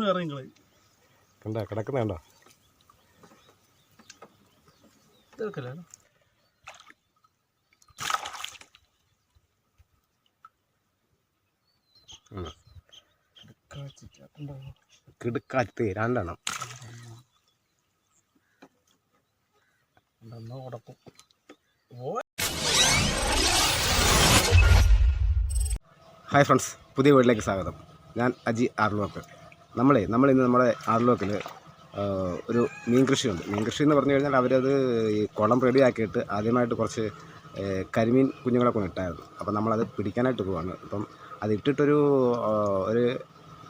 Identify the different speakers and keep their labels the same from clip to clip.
Speaker 1: ഇന്ന് ഇറങ്ങിക്കളെ
Speaker 2: കണ്ട? കിടക്കുന്ന കണ്ടോ?
Speaker 1: ഇതൊക്കെ
Speaker 2: കിടുക്കാറ്റ് രണ്ടെണ്ണം.
Speaker 1: എന്നാ ഉടക്കും
Speaker 2: ഹായ് ഫ്രണ്ട്സ് പുതിയ വീട്ടിലേക്ക് സ്വാഗതം. ഞാൻ അജി ആർലോക്ക് നമ്മളെ നമ്മളിന്ന് നമ്മുടെ ആർലോക്കിൽ ഒരു മീൻ കൃഷിയുണ്ട് മീൻ കൃഷി എന്ന് പറഞ്ഞു കഴിഞ്ഞാൽ അവരത് ഈ കുളം റെഡിയാക്കിയിട്ട് ആദ്യമായിട്ട് കുറച്ച് കരിമീൻ കുഞ്ഞുങ്ങളെ കൊണ്ട് ഇട്ടായിരുന്നു. അപ്പം നമ്മളത് പിടിക്കാനായിട്ട് പോവാണ്. അപ്പം അത് ഇട്ടിട്ടൊരു ഒരു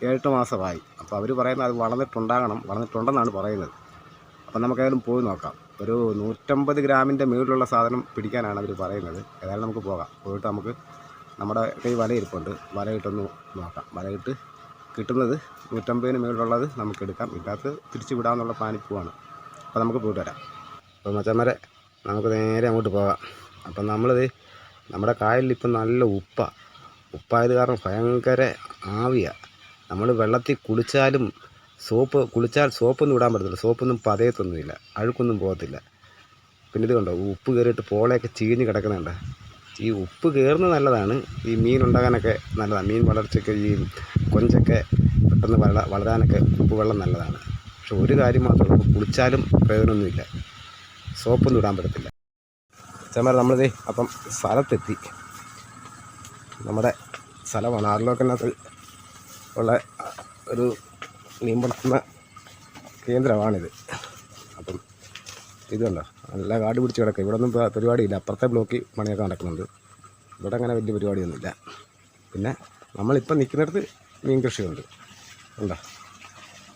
Speaker 2: ഏഴെട്ട് മാസമായി. അപ്പോൾ അവർ പറയുന്നത് അത് വളർന്നിട്ടുണ്ടാകണം വളർന്നിട്ടുണ്ടെന്നാണ് പറയുന്നത്. അപ്പം നമുക്കേതായാലും പോയി നോക്കാം. ഒരു നൂറ്റമ്പത് ഗ്രാമിന്റെ മുകളിലുള്ള സാധനം പിടിക്കാനാണ് അവർ പറയുന്നത്. ഏതായാലും നമുക്ക് പോകാം. പോയിട്ട് നമുക്ക് നമ്മുടെ കൈ വലയിരിപ്പുണ്ട്. വലയിട്ടൊന്ന് നോക്കാം. വലയിട്ട് കിട്ടുന്നത് നൂറ്റമ്പതിന് മുകളിലുള്ളത് നമുക്ക് എടുക്കാം ഇല്ലാത്ത തിരിച്ചു വിടാമെന്നുള്ള പ്ലാനിൽ പോവാണ്. അപ്പോൾ നമുക്ക് പോയിട്ട് വരാം. അപ്പോൾ മച്ചന്മാരെ നമുക്ക് നേരെ അങ്ങോട്ട് പോകാം. അപ്പം നമ്മളിത് നമ്മുടെ കായലിൽ ഇപ്പം നല്ല ഉപ്പ. ഉപ്പായത് കാരണം ഭയങ്കര ആവിയാണ് നമ്മൾ വെള്ളത്തിൽ കുളിച്ചാലും സോപ്പ് കുളിച്ചാൽ സോപ്പൊന്നും ഇടാൻ പറ്റത്തില്ല. സോപ്പൊന്നും പതയത്തൊന്നുമില്ല. അഴുക്കൊന്നും പോകത്തില്ല. പിന്നെ ഇത് കണ്ടോ? ഉപ്പ് കയറിയിട്ട് പോളയൊക്കെ ചീഞ്ഞ് കിടക്കുന്നുണ്ട്. ഈ ഉപ്പ് കയറുന്നത് നല്ലതാണ്. ഈ മീൻ ഉണ്ടാകാനൊക്കെ നല്ലതാണ്. മീൻ വളർച്ചയ്ക്ക് ഈ കൊഞ്ചൊക്കെ പെട്ടെന്ന് വള വളരാനൊക്കെ ഉപ്പ് വെള്ളം നല്ലതാണ്. പക്ഷെ ഒരു കാര്യം മാത്രമേ ഉള്ളൂ. കുളിച്ചാലും പ്രയോജനമൊന്നുമില്ല. സോപ്പൊന്നും ഇടാൻ പറ്റത്തില്ല. ചേമാർ നമ്മളിതേ അപ്പം സ്ഥലത്തെത്തി. നമ്മുടെ സ്ഥലമാണ്. ആറിലോക്കനകത്ത് ഉള്ള ഒരു മീൻ വളർത്തുന്ന കേന്ദ്രമാണിത്. അപ്പം ഇതുണ്ടോ? നല്ല കാട് പിടിച്ച് കിടക്കുക. ഇവിടെ ഒന്നും പരിപാടിയില്ല. അപ്പുറത്തെ ബ്ലോക്കിൽ പണിയൊക്കെ നടക്കുന്നുണ്ട്. ഇവിടെ അങ്ങനെ വലിയ പരിപാടിയൊന്നുമില്ല. പിന്നെ നമ്മളിപ്പം നിൽക്കുന്നിടത്ത് മീൻ കൃഷിയുണ്ട് ഉണ്ടോ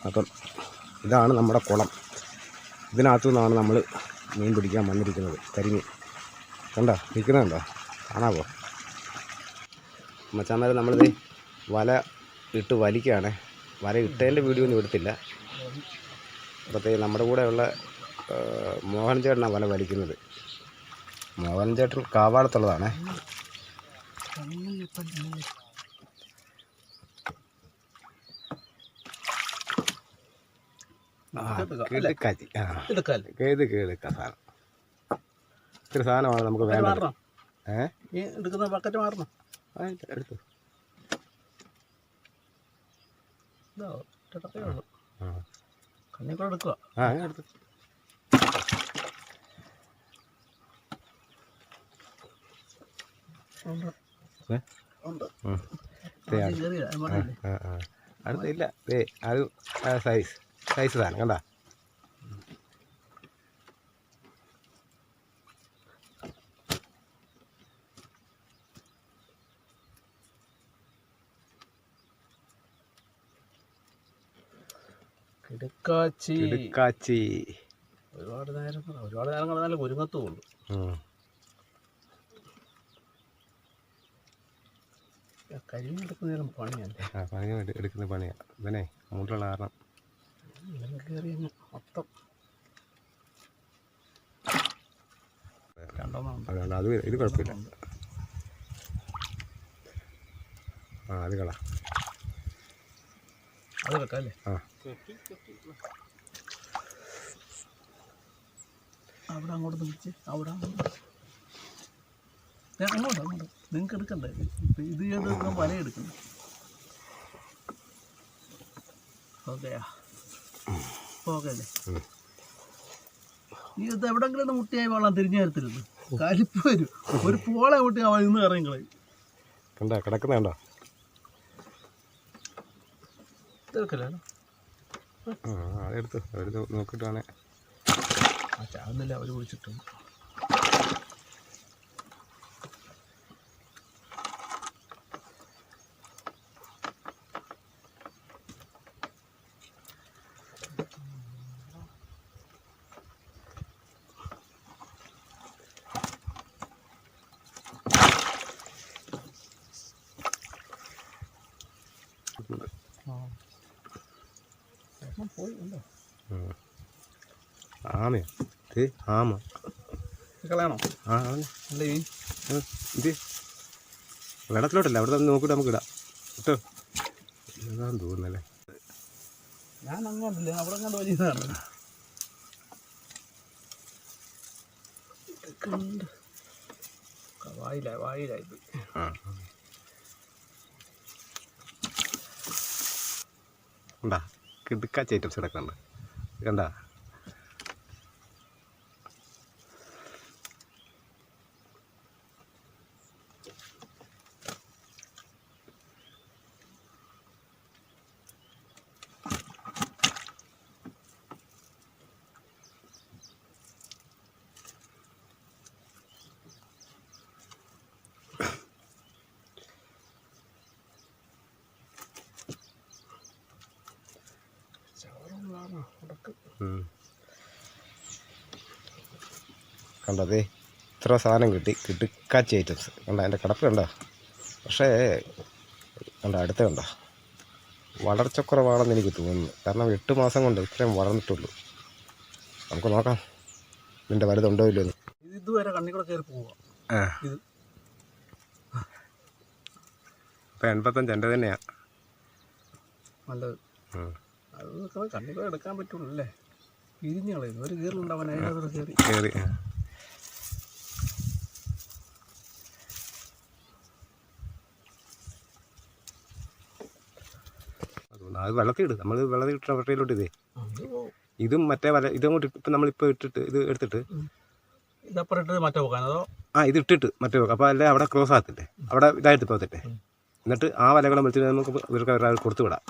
Speaker 2: അപ്പം ഇതാണ് നമ്മുടെ കുളം. ഇതിനകത്തു നിന്നാണ് നമ്മൾ മീൻ പിടിക്കാൻ വന്നിരിക്കുന്നത് കരിമീൻ. കണ്ടോ? നിൽക്കുന്നുണ്ടോ? കാണാവോ? മച്ചാന്മാരെ നമ്മളിത് വല ഇട്ട് വലിക്കുകയാണ്. വല ഇട്ടതിന്റെ വീഡിയോ ഒന്നും എടുത്തില്ല. അപ്പോഴത്തേക്ക് നമ്മുടെ കൂടെയുള്ള മോഹൻ ചേട്ടനാണ് വല വലിക്കുന്നത്. മോഹൻ ചേട്ടൻ കാവാടത്തുള്ളതാണേ ആ, കിടുക്കാച്ചി ആ
Speaker 1: എടുക്കാല്ലേ
Speaker 2: കേത് കേടുക്ക സാധനം. ഇത്ര സാധനമാണ് നമുക്ക് വേണ്ടത്.
Speaker 1: എടുക്കുന്ന ബക്കറ്റ് മാറണം?
Speaker 2: ആ, എടുത്തു.
Speaker 1: എടുക്കുക
Speaker 2: എടുത്തു. അടുത്തില്ല ദേ അത് ആ സൈസ് സൈസ് സാധനം കണ്ട?
Speaker 1: കിടക്കാച്ചി.
Speaker 2: കിടക്കാച്ചി.
Speaker 1: ഒരുപാട് നേരം ഒരുപാട് നേരം കിടന്നാലും ഒരുങ്ങത്തുള്ളൂ. കരിമീൻ എടുക്കുന്ന നേരം പണിയല്ലേ?
Speaker 2: ആ പണി എടുക്കുന്ന പണിയാണ് ഇവനെ അങ്ങോട്ടുള്ള കാരണം.
Speaker 1: കയറി മൊത്തം.
Speaker 2: അത് ഇത് കുഴപ്പമില്ല. ആ അത് കള.
Speaker 1: അത് വെക്കാല്ലേ?
Speaker 2: ആ.
Speaker 1: അവിടെ അങ്ങോട്ട് പിടിച്ച് അവിടെ അങ്ങോട്ട് അങ്ങോട്ട് നിങ്ങൾക്ക് എടുക്കണ്ടേ? ഇത് ചെയ്ത് വല എടുക്കണ്ടേ ഓക്കെയാ നീ ഇത് എവിടെങ്കിലും മുട്ടിയായി വെള്ളം തിരിഞ്ഞു തരത്തില്ലല്ലോ കലിപ്പ് വരും. ഒരു പോളെ മുട്ടി അവൻ ഇന്ന്
Speaker 2: കണ്ട? കിടക്കുന്ന കണ്ടോ? അതെടുത്തു അവർ നോക്കിയിട്ട് വേണേ.
Speaker 1: ആ ചാവുന്നില്ല. അവർ വിളിച്ചിട്ടുണ്ട് പോയി ഉണ്ടോ
Speaker 2: ഉം. ആമയോ ഇത് ആമ.
Speaker 1: കളയണോ
Speaker 2: ആ
Speaker 1: അല്ലേ
Speaker 2: ആ, ഇത് വെള്ളത്തിലോട്ടല്ല അവിടെ നിന്ന് നോക്കിയിട്ട് നമുക്ക് ഇടാം. കേട്ടോ? ഇതാന്ന് തോന്നുന്നല്ലേ
Speaker 1: ഞാൻ അങ്ങോട്ടില്ല അവിടെ അങ്ങോട്ട് വലിയതാണ്. വായില വായിലായി പോയി
Speaker 2: ഉണ്ടാ കിടുക്കാച്ച ഐറ്റംസ് കിടക്കുന്നുണ്ട്. കണ്ടാ?
Speaker 1: കാരണം ഉടക്ക്
Speaker 2: ഉം. കണ്ടോ ദേ ഇത്ര സാധനം കിട്ടി കിടുക്കാച്ച ഐറ്റംസ്. കണ്ട അതിന്റെ കിടപ്പ് കണ്ടോ? പക്ഷേ കണ്ട അടുത്ത കണ്ടോ? വളർച്ചക്കുറവാണെന്ന് എനിക്ക് തോന്നുന്നു. കാരണം എട്ട് മാസം കൊണ്ട് ഇത്രയും വളർന്നിട്ടുള്ളൂ. നമുക്ക് നോക്കാം ഇതിന്റെ വലുതുണ്ടോ ഇല്ലയോ
Speaker 1: ഇത് ഇതുവരെ കണ്ണി കൂടെ കയറി ഇത്.
Speaker 2: ഇപ്പം എൺപത്തഞ്ച് എന്റെ തന്നെയാണ്
Speaker 1: നല്ലത്. അത് നിൽക്കുന്നത് കണ്ണി എടുക്കാൻ പറ്റുള്ളൂ അല്ലേ പിരിഞ്ഞ് കളയുന്നു. ഒരു കീറിലുണ്ടാവാൻ അതിനകത്ത് കയറി
Speaker 2: കയറി അത് വെള്ളത്തിൽ ഇടും. നമ്മൾ വെള്ളത്തിൽ ഇട്ട വട്ടയിലോട്ട് ഇതേ. ഇതും മറ്റേ വല ഇതും കൂടി ഇപ്പം നമ്മളിപ്പോൾ ഇട്ടിട്ട് ഇത് എടുത്തിട്ട്
Speaker 1: ഇതപ്പുറം ഇട്ട് മറ്റേ പോകാനോ
Speaker 2: ആ ഇത് ഇട്ടിട്ട് മറ്റേ പോകാം അപ്പോൾ അല്ലേ അവിടെ ക്രോസ് ആകത്തില്ലേ? അവിടെ ഇതായിട്ട് പോകത്തില്ലേ? എന്നിട്ട് ആ വലകളെ വിളിച്ചിട്ട് നമുക്ക് ഇവർക്ക് ഒരാൾ കൊടുത്തു വിടാം.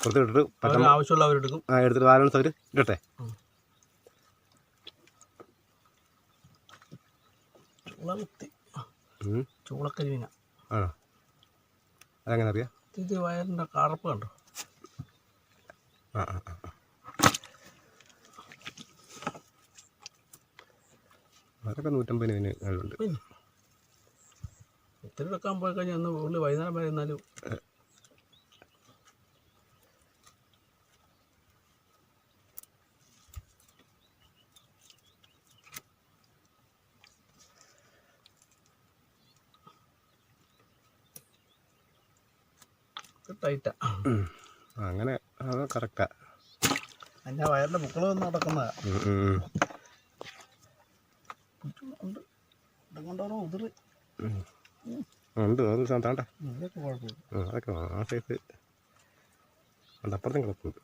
Speaker 1: ഉം.
Speaker 2: കൊടുത്തു വിട്ടിട്ട്
Speaker 1: അവർ
Speaker 2: പറ്റം
Speaker 1: ആവശ്യമുള്ളവരെടുക്കും
Speaker 2: ആ എടുത്തിട്ട് ബാലൻസ് അവർ ഇടട്ടെ.
Speaker 1: ചൂളക്കരിമീന.
Speaker 2: ആണോ? അതെങ്ങനെ അറിയാം?
Speaker 1: ഇത് വയറിന്റെ കറുപ്പ് കണ്ടോ?
Speaker 2: ആ ആ ആ. അതൊക്കെ നൂറ്റമ്പതിന്
Speaker 1: ഒത്തിരി എടുക്കാൻ പോയി കഴിഞ്ഞാൽ ഒന്ന് ഉള്ളി വൈകുന്നേരം വരെ എന്നാലും ടൈറ്റാ
Speaker 2: അങ്ങനെ അത് കറക്റ്റാ.
Speaker 1: വയറിന്റെ ബുക്കൾ വന്ന് നടക്കുന്നതാ. ഉണ്ട്. ഇതുകൊണ്ടാണോ ഉതിർ
Speaker 2: ഉണ്ട് അത് താണ്ട.
Speaker 1: ഇതൊക്കെ കുഴപ്പമില്ല.
Speaker 2: അതൊക്കെ വേണം. ആ സൈസ് അപ്പുറത്തും കിടപ്പുണ്ട്.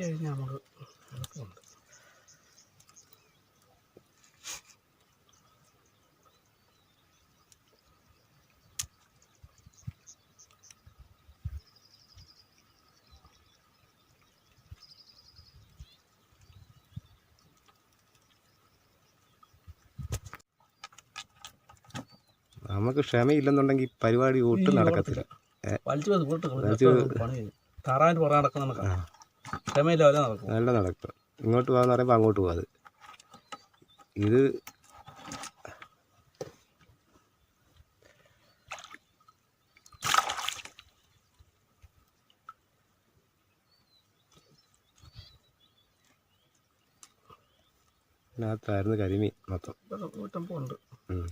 Speaker 1: കഴിഞ്ഞാൽ നമുക്ക്
Speaker 2: നമുക്ക് ക്ഷമയില്ലെന്നുണ്ടെങ്കിൽ പരിപാടി ഒട്ടും നടക്കത്തില്ല.
Speaker 1: താറാവിന്റെ പുറകെ നമുക്ക്. നടക്കും.
Speaker 2: നല്ല നടക്കും. ഇങ്ങോട്ട് പോകാന്ന് പറയുമ്പോൾ അങ്ങോട്ട് പോകാതെ ഇത് അതിനകത്തായിരുന്നു കരിമീൻ മൊത്തം.
Speaker 1: കൂട്ടം പോണ്ട് ഉണ്ട്
Speaker 2: ഉം.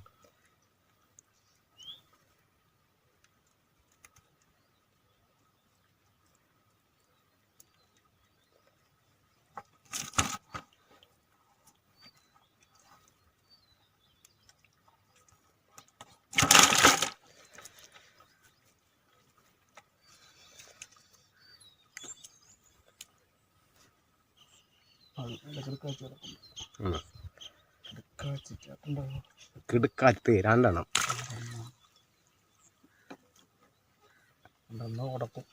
Speaker 1: അത് നല്ല കിടക്കാച്ചി കിടക്കുന്നു
Speaker 2: ഉം.
Speaker 1: കിടക്കാച്ചി ചേട്ടന്റെ
Speaker 2: കിടുക്കാറ്റ് രണ്ടെണ്ണം
Speaker 1: ഉണ്ടെന്നോ ഉടക്കും.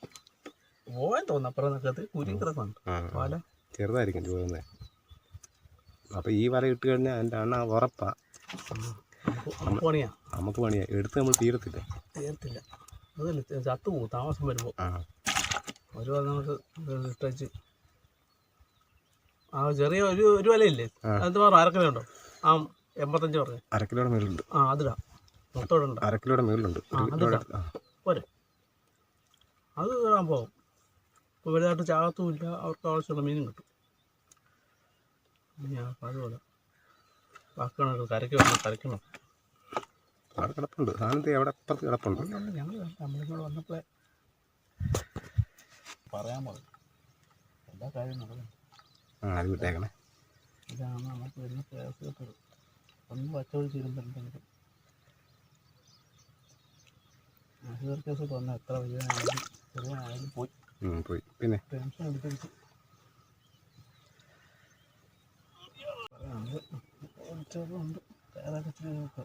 Speaker 1: പോവാൻ തോന്നുന്നു അപ്പുറം നിൽക്കത്ത് കുരി കിടക്കുന്നുണ്ട്
Speaker 2: ആ,
Speaker 1: പാല
Speaker 2: ചെറുതായിരിക്കും പോകുന്നത് അപ്പോൾ ഈ വല ഇട്ട് കഴിഞ്ഞാൽ എന്റെ അണ്ണ ഉറപ്പാ.
Speaker 1: നമുക്ക് പണിയാ.
Speaker 2: നമുക്ക് പണിയാ. എടുത്ത് നമ്മൾ തീരത്തില്ല.
Speaker 1: തീരത്തില്ല. അതല്ല ചത്തു പോകും താമസം വരുമ്പോൾ
Speaker 2: ആ.
Speaker 1: ഒരു നമുക്ക് ഇട്ടച്ച് ആ ചെറിയ ഒരു ഒരു വിലയില്ലേ? അത് മാറും അരക്കിലോ ഉണ്ടോ? ആ എൺപത്തഞ്ച് പറഞ്ഞു.
Speaker 2: അരക്കിലോടെ മേളുണ്ട് മേലുണ്ട്
Speaker 1: ആ അതിടാ. മൊത്തം
Speaker 2: അരക്കിലോടെ മേലുണ്ട്
Speaker 1: ആ. പോരെ. അത് ഇടാൻ പോകും ഇപ്പോൾ വലുതായിട്ട് ചാകത്തുമില്ല. അവർക്ക് ആവശ്യമുള്ള മീനും കിട്ടും. ഞാൻ അപ്പം അതുപോലെ ബാക്കിയാണ് കരയ്ക്ക് വേണം കരയ്ക്കണം
Speaker 2: അവിടെ കിടപ്പുണ്ട്. സാധനത്തിൽ അവിടെ അപ്പുറത്ത് കിടപ്പുണ്ട്.
Speaker 1: ഞങ്ങൾ നമ്മളിങ്ങോട്ട് വന്നപ്പോഴേ പറയാൻ പറഞ്ഞു. എല്ലാ കാര്യങ്ങളും നടന്നു.
Speaker 2: ആ അത് വിട്ടേക്കണേ.
Speaker 1: ഇതാണ് നമുക്ക് വരുന്ന ഒന്ന് കേസ് എത്ര വലിയതായാലും പോയി.
Speaker 2: പോയി. പിന്നെ?
Speaker 1: ടെൻഷൻ എടുത്തിട്ട് പറയാനുണ്ട് ചെറുതുണ്ട് വേറെ ഒക്കെ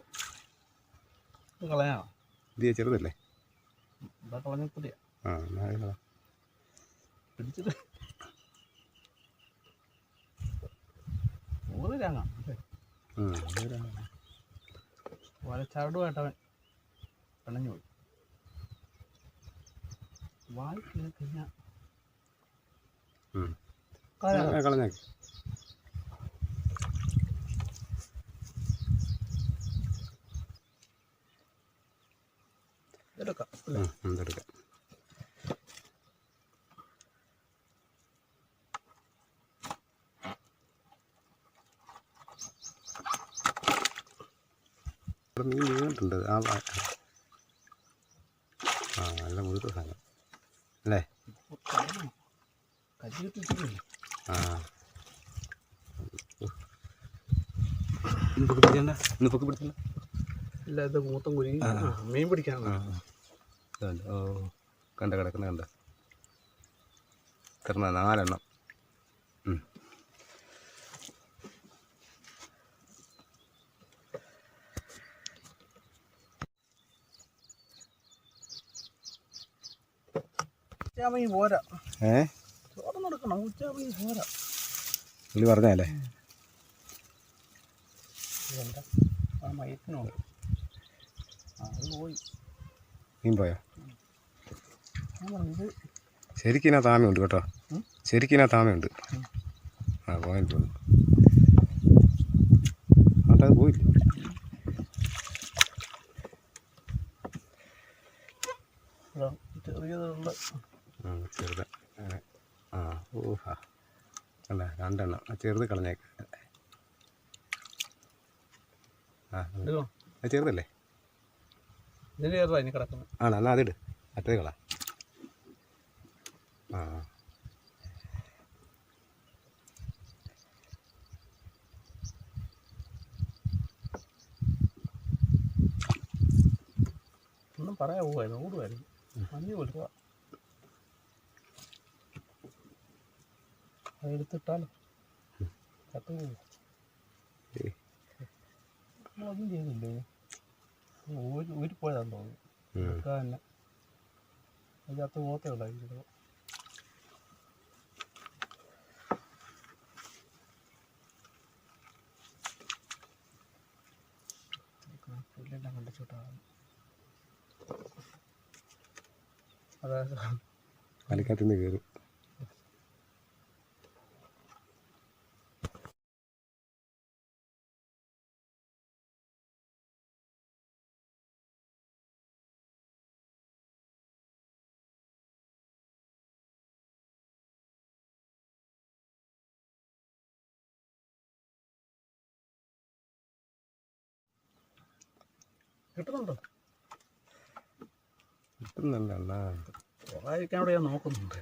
Speaker 1: ഇത് കളയാണോ?
Speaker 2: ഇത് ചെറുതല്ലേ?
Speaker 1: ഇവിടെ കളഞ്ഞപ്പോടിയാ
Speaker 2: ആ എന്നാ അതിനതാ.
Speaker 1: പിടിച്ചിട്ട് അവൻ പിണഞ്ഞു പോയി വായി കഴിഞ്ഞാൽ
Speaker 2: കളഞ്ഞേക്ക് ഉം, ഇതെടുക്കാം. ഇവിടെ മീൻ വീണിട്ടുണ്ട് ആ ആ നല്ല മുഴുത്ത സാധനം. അല്ലേ?
Speaker 1: കരിയിട്ടിട്ടില്ലേ
Speaker 2: ആ. ഇന്ന് പൊക്കി പിടിച്ചണ്ട ഇന്ന് പൊക്കി പിടിച്ചല്ല
Speaker 1: ഇല്ല ഇത് മൂത്തം കുരുങ്ങി. ആ, മീൻ പിടിക്കാൻ
Speaker 2: ഓ കണ്ട കിടക്കുന്ന കണ്ട. കിടന്ന നാലെണ്ണം. ഏ? പുള്ളി പറഞ്ഞല്ലേ മീൻ പോയോ?
Speaker 1: ഞാൻ പറഞ്ഞു ഇത്
Speaker 2: ശരിക്കും താമയുണ്ട് കേട്ടോ.
Speaker 1: ശരിക്കിനാ
Speaker 2: ശരിക്കും താമയുണ്ട് ആ പോയിട്ടുണ്ട്. അത് പോയില്ല
Speaker 1: ഇതാ ചെറിയതുള്ള
Speaker 2: ആ ചെറുത് അങ്ങനെ ആ ഊഹാ. അല്ല രണ്ടെണ്ണം. ആ ചെറുത് കളഞ്ഞേക്ക് ആ അത് ചെറുതല്ലേ? ആണോ എന്നാൽ അതിട്. മറ്റേത് കള. ആ.
Speaker 1: ഒന്നും പറയാൻ പോവായിരുന്നു ഓടുമായിരുന്നു മഞ്ഞ് കൊടുക്കുക അതെടുത്തിട്ടാലോ? ചത്തു. നമ്മളൊന്നും ചെയ്തില്ലേ ഒരു ഒരു പോയതാന്ന്
Speaker 2: തോന്നുന്നു.
Speaker 1: എടുക്കാൻ തന്നെ അതിനകത്ത് പോകത്തേ ഉണ്ടായിരുന്നു പുല്ലെല്ലാം കണ്ടിച്ചോട്ടാണ്. അതായത്
Speaker 2: പാലിക്കകത്ത് നിന്ന് കയറും
Speaker 1: കിട്ടുന്നുണ്ടോ?
Speaker 2: കിട്ടുന്നുണ്ട് അണ്ണാ
Speaker 1: കുറേയൊക്കെ അവിടെ ഞാൻ നോക്കുന്നുണ്ട്.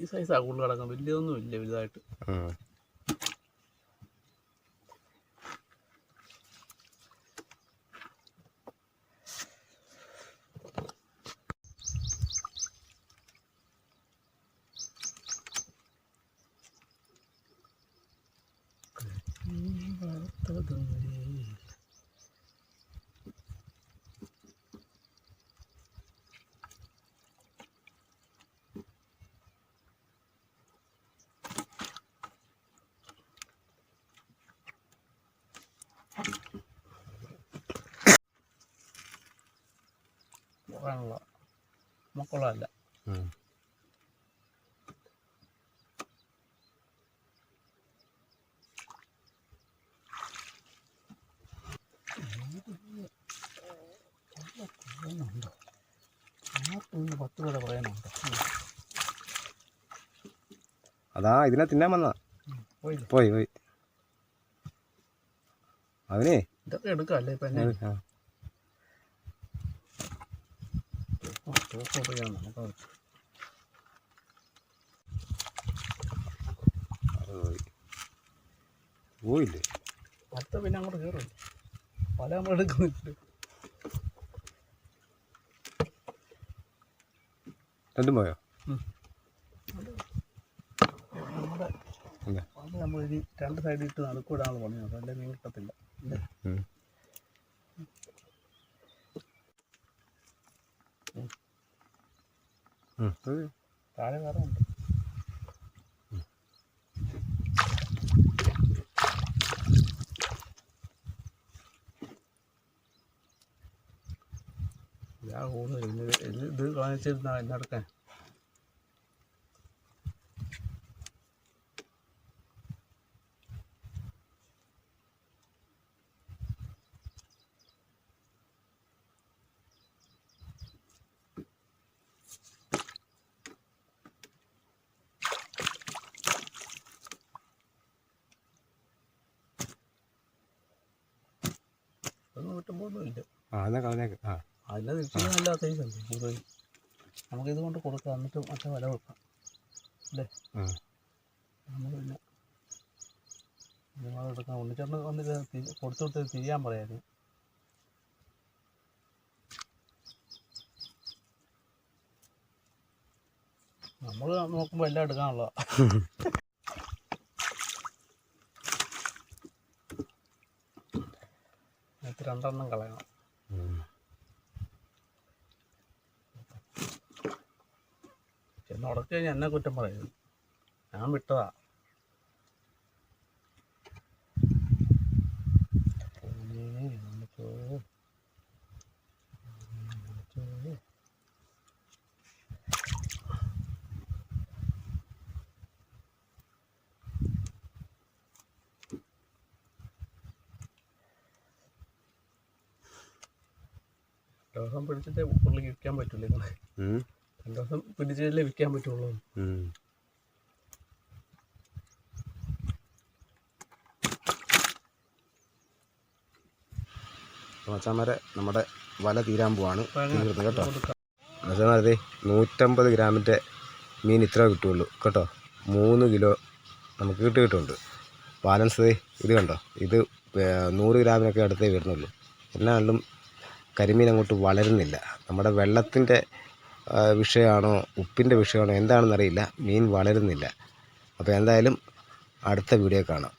Speaker 1: ഈ സൈസാണ് കൂടുതൽ കിടക്കുന്നത് വലിയതൊന്നും ഇല്ല വലുതായിട്ട്.
Speaker 2: orang
Speaker 1: lo mau kalau ada hmm.
Speaker 2: അതാ ഇതിനെ തിന്നാൻ വന്നാ പോയി പോയി. അവനേ?
Speaker 1: ഇതൊക്കെ എടുക്കാം അല്ലേ ഇപ്പം
Speaker 2: പോയില്ലേ?
Speaker 1: അടുത്ത പിന്നെ അങ്ങോട്ട് കയറും പല നമ്മൾ എടുക്കുന്നില്ല?
Speaker 2: രണ്ടും പോയോ
Speaker 1: നമ്മുടെ
Speaker 2: ഇല്ല
Speaker 1: അത് നമ്മൾ ഇനി രണ്ട് സൈഡിൽ ഇട്ട് നടുക്കൂടാണ് പണി അതല്ലേ മീൻ കിട്ടത്തില്ല. താഴെ വേറെ ഉണ്ട്. ഞാൻ കൂടുതൽ ഇത് ഇത് കാണിച്ചിരുന്ന എന്നടക്കാൻ ഒന്നും കുറ്റമൊന്നും ഇല്ല
Speaker 2: ആ കളഞ്ഞേക്ക് ആ.
Speaker 1: അതിന്റെ തിരിച്ചു നല്ല സൈസ് ഉണ്ട് നമുക്ക് ഇത് കൊണ്ട് കൊടുക്കാം. എന്നിട്ട് മറ്റേ വില കൊടുക്കാം. അല്ലേ?
Speaker 2: ആ.
Speaker 1: നമ്മൾ പിന്നെ നിങ്ങളെടുക്കാം ഉണ്ണിച്ചേട്ടന് വന്നിട്ട് കൊടുത്തു കൊടുത്ത് തിരിയാൻ പറയായിരുന്നു. നമ്മൾ നോക്കുമ്പോൾ എല്ലാം എടുക്കാനുള്ള. രണ്ടെണ്ണം കളയണം. ചെന്ന് ഉടച്ചു കഴിഞ്ഞാൽ എന്നെ കുറ്റം പറയുന്നു? ഞാൻ വിട്ടതാ. ദിവസം പിടിച്ചിട്ടേ പുള്ളിക്ക് വിൽക്കാൻ പറ്റൂല
Speaker 2: അപ്പോൾ നമ്മുടെ വല തീരാൻ പോവാണ്. തീർന്നു കേട്ടോ.
Speaker 1: കൊടുക്കാം.
Speaker 2: മച്ചാന്മാരെ നൂറ്റമ്പത് ഗ്രാമിന്റെ മീൻ ഇത്ര കിട്ടുള്ളൂ കേട്ടോ? മൂന്ന് കിലോ നമുക്ക് കിട്ടി കിട്ടുന്നുണ്ട്. ബാലൻസ് ഇത് കണ്ടോ? ഇത് നൂറ് ഗ്രാമിനൊക്കെ അടുത്തേ വരുന്നുള്ളൂ. എന്നാലും കരിമീൻ അങ്ങോട്ട് വളരുന്നില്ല. നമ്മുടെ വെള്ളത്തിന്റെ വിഷയമാണോ ഉപ്പിന്റെ വിഷയമാണോ എന്താണെന്നറിയില്ല. മീൻ വളരുന്നില്ല. അപ്പോൾ എന്തായാലും അടുത്ത വീഡിയോ കാണാം.